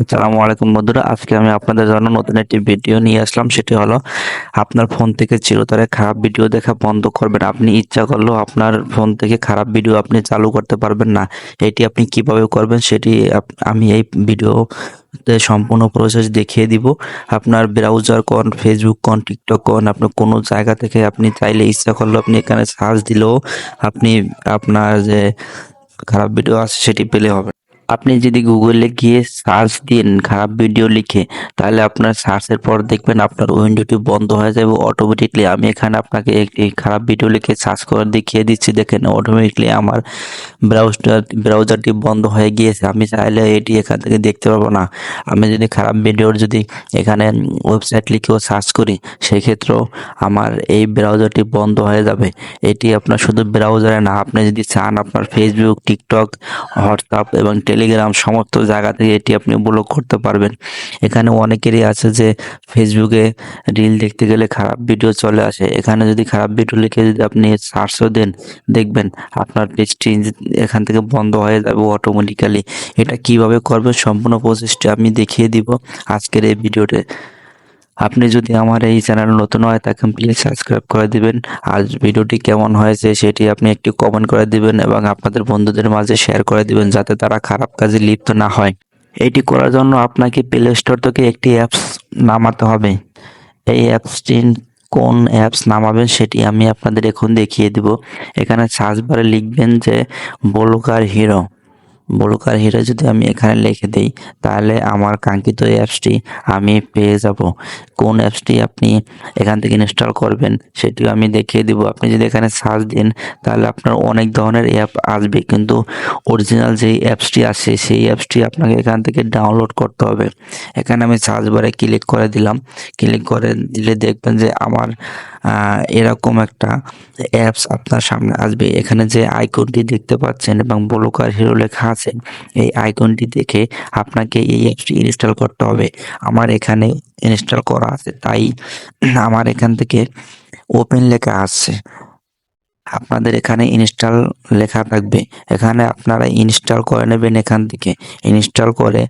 আসসালামু আলাইকুম বন্ধুরা, আজকে আমি আপনাদের জন্য নতুন একটি ভিডিও নিয়ে আসলাম, সেটি হলো আপনার ফোন থেকে চিরতরে খারাপ ভিডিও দেখা বন্ধ করবেন। আপনি ইচ্ছা করলেও আপনার ফোন থেকে খারাপ ভিডিও আপনি চালু করতে পারবেন না। এটি আপনি কীভাবে করবেন সেটি আমি এই ভিডিওতে সম্পূর্ণ প্রসেস দেখিয়ে দিব। আপনার ব্রাউজার কোন ফেসবুক কোন টিকটক কোন, আপনি কোনো জায়গা থেকে আপনি চাইলে ইচ্ছা করলেও আপনি এখানে সার্চ দিলেও আপনি আপনার যে খারাপ ভিডিও আছে সেটি পেলে হবে। আপনি যদি গুগলে গিয়ে সার্চ দিন খারাপ ভিডিও লিখে, তাহলে আপনার সার্চের পর দেখবেন আপনার উইন্ডোটি বন্ধ হয়ে যাবে। অটোমেটিকলি আমি এখানে আপনাকে একটি খারাপ ভিডিও লিখে সার্চ করে দেখিয়ে দিচ্ছি। দেখেন অটোমেটিকলি আমার ব্রাউজার ব্রাউজারটি বন্ধ হয়ে গিয়েছে। আমি চাইলে এটি এখান থেকে দেখতে পারব না। আমি যদি খারাপ ভিডিওর যদি এখানে ওয়েবসাইট লিখেও সার্চ করি, সেক্ষেত্রেও আমার এই ব্রাউজারটি বন্ধ হয়ে যাবে। এটি আপনার শুধু ব্রাউজারে না, আপনি যদি চান আপনার ফেসবুক টিকটক হোয়াটসঅ্যাপ এবং টেলিগ্রাম সমস্ত জায়গা থেকে এটি আপনি ব্লক করতে পারবেন। এখানে অনেকেরই আছে যে ফেসবুকে রিল দেখতে গেলে খারাপ ভিডিও চলে আসে। এখানে যদি খারাপ ভিডিও লিখে যদি আপনি সার্চও দেন, দেখবেন আপনার পেজটি এখান থেকে বন্ধ হয়ে যাবে অটোমেটিক্যালি এটা কীভাবে করবে সম্পূর্ণ প্রসেসটি আমি দেখিয়ে দিব আজকের এই ভিডিওতে আপনি যদি আমার এই চ্যানেল নতুন হয়, তাকে প্লিজ সাবস্ক্রাইব করে দিবেন। আর ভিডিওটি কেমন হয়েছে সেটি আপনি একটি কমেন্ট করে দিবেন এবং আপনাদের বন্ধুদের মাঝে শেয়ার করে দিবেন যাতে তারা খারাপ কাজে লিপ্ত না হয়। এটি করার জন্য আপনাকে প্লে স্টোর থেকে একটি অ্যাপস নামাতে হবে। এই অ্যাপসটি কোন অ্যাপস নামাবেন সেটি আমি আপনাদের এখন দেখিয়ে দিব। এখানে সার্চ বারে লিখবেন যে বলুকার হিরো বলুকার হিরো যদি আমি এখানে লিখে দিই, তাহলে আমার কাঙ্ক্ষিত অ্যাপসটি আমি পেয়ে যাব। কোন অ্যাপসটি আপনি এখান থেকে ইনস্টল করবেন, সেটিও আমি দেখিয়ে দিব। আপনি যদি এখানে সার্চ দিন, তাহলে আপনার অনেক ধরনের অ্যাপ আসবে। কিন্তু অরিজিনাল যেই অ্যাপসটি আছে, সেই অ্যাপসটি আপনাকে এখান থেকে ডাউনলোড করতে হবে। এখানে আমি সার্চ বারে ক্লিক করে দিলাম। ক্লিক করে দিলে দেখবেন যে আমার এরকম একটা অ্যাপস আপনার সামনে আসবে। এখানে যে আইকনটি দেখতে পাচ্ছেন এবং ব্লকার হিরো লেখা আছে এই আইকনটি দেখে আপনাকে এই অ্যাপসটি ইনস্টল করতে হবে। আমার এখানে ইনস্টল করা আছে, তাই আমার এখান থেকে ওপেন লেখা আসছে আপনাদের এখানে ইনস্টল লেখা থাকবে। এখানে আপনারা ইনস্টল করে নেবেন এখান থেকে। ইনস্টল করে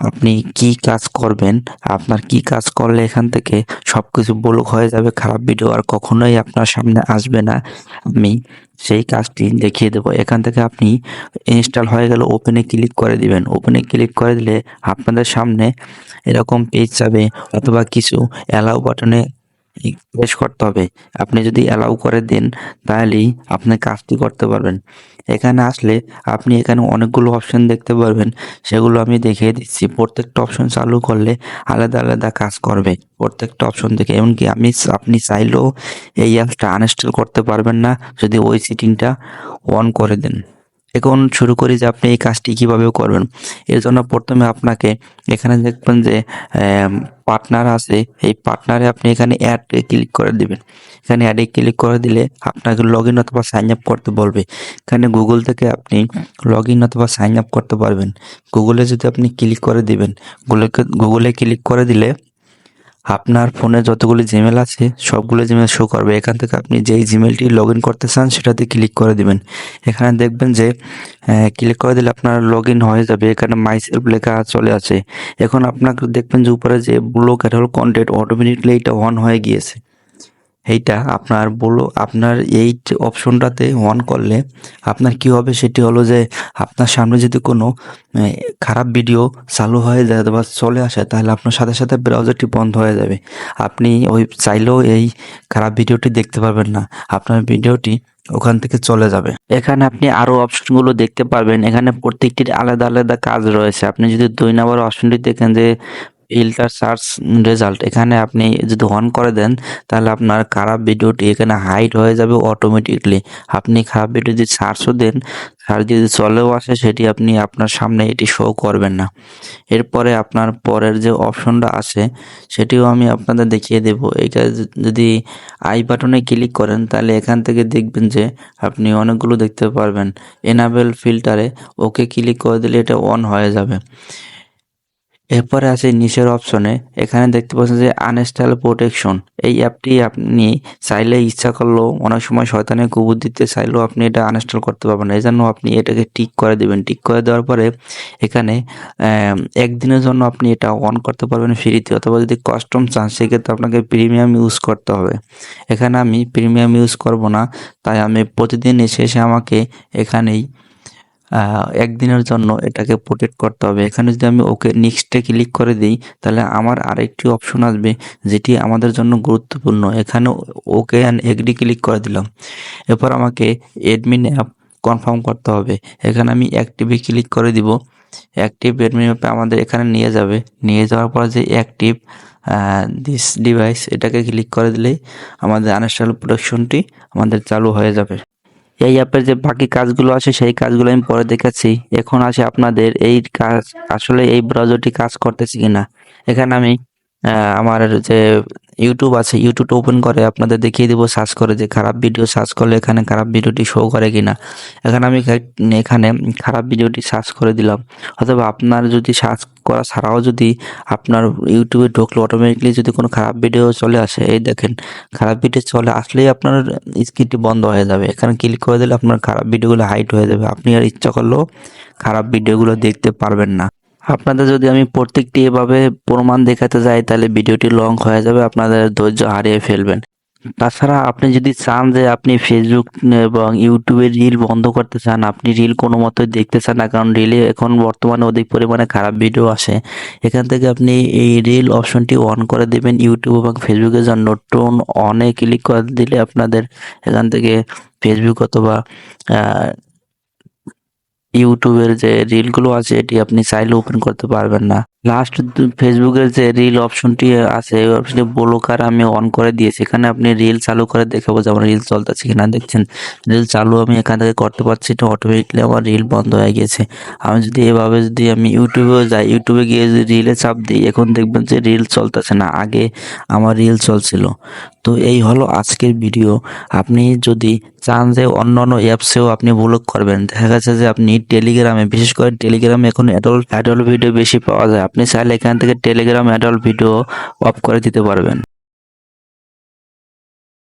আপনি কি কাজ করবেন, আপনার কি কাজ করলে এখান থেকে সব কিছু বলুক হয়ে যাবে, খারাপ ভিডিও আর কখনোই আপনার সামনে আসবে না। আমি সেই কাজটি দেখিয়ে দেবো। এখান থেকে আপনি ইনস্টল হয়ে গেলে ওপেনে ক্লিক করে দিবেন। ওপেনে ক্লিক করে দিলে আপনাদের সামনে এরকম পেজ যাবে অথবা কিছু অ্যালাউ বাটনে প্রেস করতে হবে। আপনি যদি অ্যালাউ করে দেন, তাহলেই আপনি কাজটি করতে পারবেন। এখানে আসলে আপনি এখানে অনেকগুলো অপশন দেখতে পারবেন। সেগুলো আমি দেখিয়ে দিচ্ছি। প্রত্যেকটা অপশন চালু করলে আলাদা আলাদা কাজ করবে। প্রত্যেকটা অপশন থেকে এমনকি আমি আপনি চাইলেও এই অ্যাপসটা আনইনস্টল করতে পারবেন না যদি ওই সিটিংটা অন করে দেন। এখন শুরু করি যে আপনি এই কাজটি কীভাবে করবেন। এর জন্য প্রথমে আপনাকে এখানে দেখবেন যে পার্টনার আছে। এই পার্টনারে আপনি এখানে অ্যাড ক্লিক করে দিবেন। এখানে অ্যাডে ক্লিক করে দিলে আপনাকে লগ ইন অথবা সাইন আপ করতে বলবে। এখানে গুগল থেকে আপনি লগ ইন অথবা সাইন আপ করতে পারবেন। গুগলে যদি আপনি ক্লিক করে দিবেন গুগলে গুগলে ক্লিক করে দিলে আপনার ফোনে যতগুলি জিমেল আছে, সবগুলো জিমেল শো করবে। এখান থেকে আপনি যেই জিমেলটি লগ ইন করতে চান, সেটাতে ক্লিক করে দেবেন। এখানে দেখবেন যে ক্লিক করে দিলে আপনার লগ ইন হয়ে যাবে। এখানে মাই সেলফ লেখা চলে আছে। এখন আপনাকে দেখবেন যে উপরে যে ব্লক অ্যাট কন্টেন্ট অটোমেটিকলি এটা অন হয়ে গিয়েছে। এইটা আপনার বলো, আপনার এই অপশনটাতে অন করলে আপনার কি হবে? সেটি হলো যে আপনার সামনে যদি কোনো খারাপ ভিডিও চালু হয়ে যায় বা চলে আসে, তাহলে আপনার সাথে সাথে ব্রাউজারটি বন্ধ হয়ে যাবে। আপনি ওই, চাইলেও এই খারাপ ভিডিওটি দেখতে পারবেন না। আপনার ভিডিওটি ওখান থেকে চলে যাবে। এখানে আপনি আরও অপশনগুলো দেখতে পারবেন। এখানে প্রত্যেকটির আলাদা আলাদা কাজ রয়েছে। আপনি যদি দুই নম্বর অপশনটি দেখেন যে ফিল্টার সার্চ রেজাল্ট এখানে আপনি যদি অন করে দেন, তাহলে আপনার খারাপ ভিডিওটি এখানে হাইড হয়ে যাবে অটোমেটিকলি আপনি খারাপ ভিডিও যদি সার্চও দেন, সার্চ যদি চলেও আসে, সেটি আপনি আপনার সামনে এটি শো করবেন না। এরপরে আপনার পরের যে অপশনটা আছে, সেটিও আমি আপনাদের দেখিয়ে দেব। এটা যদি আই বাটনে ক্লিক করেন, তাহলে এখান থেকে দেখবেন যে আপনি অনেকগুলো দেখতে পারবেন। এনাবেল ফিল্টারে ওকে ক্লিক করে দিলে এটা অন হয়ে যাবে। এরপরে আছে নিচের অপশনে, এখানে দেখতে পাচ্ছেন যে আনইনস্টল প্রোটেকশন এই অ্যাপটি আপনি চাইলে ইচ্ছা করলেও অনেক সময় শয়তানের কুবুর দিতে চাইলেও আপনি এটা আনইনস্টল করতে পারবেন না। এই জন্য আপনি এটাকে টিক করে দেবেন। টিক করে দেওয়ার পরে এখানে একদিনের জন্য আপনি এটা অন করতে পারবেন ফ্রিতে অথবা যদি কস্টম চান, সেক্ষেত্রে আপনাকে প্রিমিয়াম ইউজ করতে হবে। এখানে আমি প্রিমিয়াম ইউজ করব না, তাই আমি প্রতিদিন এসে আমাকে এখানেই একদিনের জন্য এটাকে প্রোটেক্ট করতে হবে। এখানে যদি আমি ওকে নেক্সটে ক্লিক করে দিই, তাহলে আমার আরেকটি অপশন আসবে, যেটি আমাদের জন্য গুরুত্বপূর্ণ। এখানে ওকে অ্যান্ড এগ্রি ক্লিক করে দিলাম। এরপর আমাকে এডমিন অ্যাপ কনফার্ম করতে হবে। এখানে আমি অ্যাক্টিভে ক্লিক করে দিব। অ্যাক্টিভ এডমিন অ্যাপে আমাদের এখানে নিয়ে যাবে। নিয়ে যাওয়ার পর যে অ্যাক্টিভ দিস ডিভাইস এটাকে ক্লিক করে দিলেই আমাদের আনইনস্টল প্রোটেকশনটি আমাদের চালু হয়ে যাবে। এই অ্যাপের যে বাকি কাজগুলো আছে, সেই কাজগুলো আমি পরে দেখাচ্ছি এখন আসে আপনাদের এই কাজ, আসলে এই ব্রাউজারটি কাজ করতেছে কিনা। এখানে আমি আমার যে ইউটিউব আছে ইউটিউব ওপেন করে আপনাদের দেখিয়ে দিব সার্চ করে যে খারাপ ভিডিও সার্চ করলে এখানে খারাপ ভিডিওটি শো করে কিনা। এখানে আমি এখানে খারাপ ভিডিওটি সার্চ করে দিলাম। অথবা আপনার যদি সার্চ করা ছাড়াও যদি আপনার ইউটিউবে ঢুকলে অটোমেটিকলি যদি কোনো খারাপ ভিডিও চলে আসে, এই দেখেন, খারাপ ভিডিও চলে আসলেই আপনার স্ক্রিনটি বন্ধ হয়ে যাবে। এখানে ক্লিক করে দিলে আপনার খারাপ ভিডিওগুলো হাইট হয়ে যাবে। আপনি আর ইচ্ছা করলেও খারাপ ভিডিওগুলো দেখতে পারবেন না। আপনাদের যদি আমি প্রত্যেকটি এভাবে প্রমাণ দেখাতে যাই, তাহলে ভিডিওটি লং হয়ে যাবে, আপনাদের ধৈর্য হারিয়ে ফেলবেন। তাছাড়া আপনি যদি চান যে আপনি ফেসবুক এবং ইউটিউবে রিল বন্ধ করতে চান, আপনি রিল কোনো মতোই দেখতে চান না, কারণ রিলে এখন বর্তমানে অধিক পরিমাণে খারাপ ভিডিও আসে। এখান থেকে আপনি এই রিল অপশনটি অন করে দেবেন ইউটিউব এবং ফেসবুকের জন্য। টোন অনে ক্লিক করে দিলে আপনাদের এখান থেকে ফেসবুক অথবা ইউটিউবের যে রিলগুলো আছে, এটি আপনি চাইলে ওপেন করতে পারবেন না। লাস্ট ফেসবুকের যে রিল অপশনটি আছে, এই অপশনটি ব্লকার আমি অন করে দিয়েছি এখানে আপনি রিল চালু করে দেখাবো যে আমার রিল চলতেছে কিনা। দেখছেন রিল চালু আমি এখান থেকে করতে পারছি, এটা অটোমেটিকলি আমার রিল বন্ধ হয়ে গেছে। আমি যদি এভাবে যদি আমি ইউটিউবেও যাই, ইউটিউবে গিয়ে যদি রিলে চাপ দিই, এখন দেখবেন যে রিল চলতেছে না, আগে আমার রিল চলছিল। তো এই হলো আজকের ভিডিও আপনি যদি চান যে অন্য অন্য অ্যাপসেও আপনি ব্লক করবেন। দেখা গেছে যে আপনি টেলিগ্রামে বিশেষ করে টেলিগ্রামে এখন অ্যাডল্ট অ্যাডল্ট ভিডিও বেশি পাওয়া যায়। আপনি চাইলে এখান থেকে টেলিগ্রাম অ্যাডল্ট ভিডিও অফ করে দিতে পারবেন।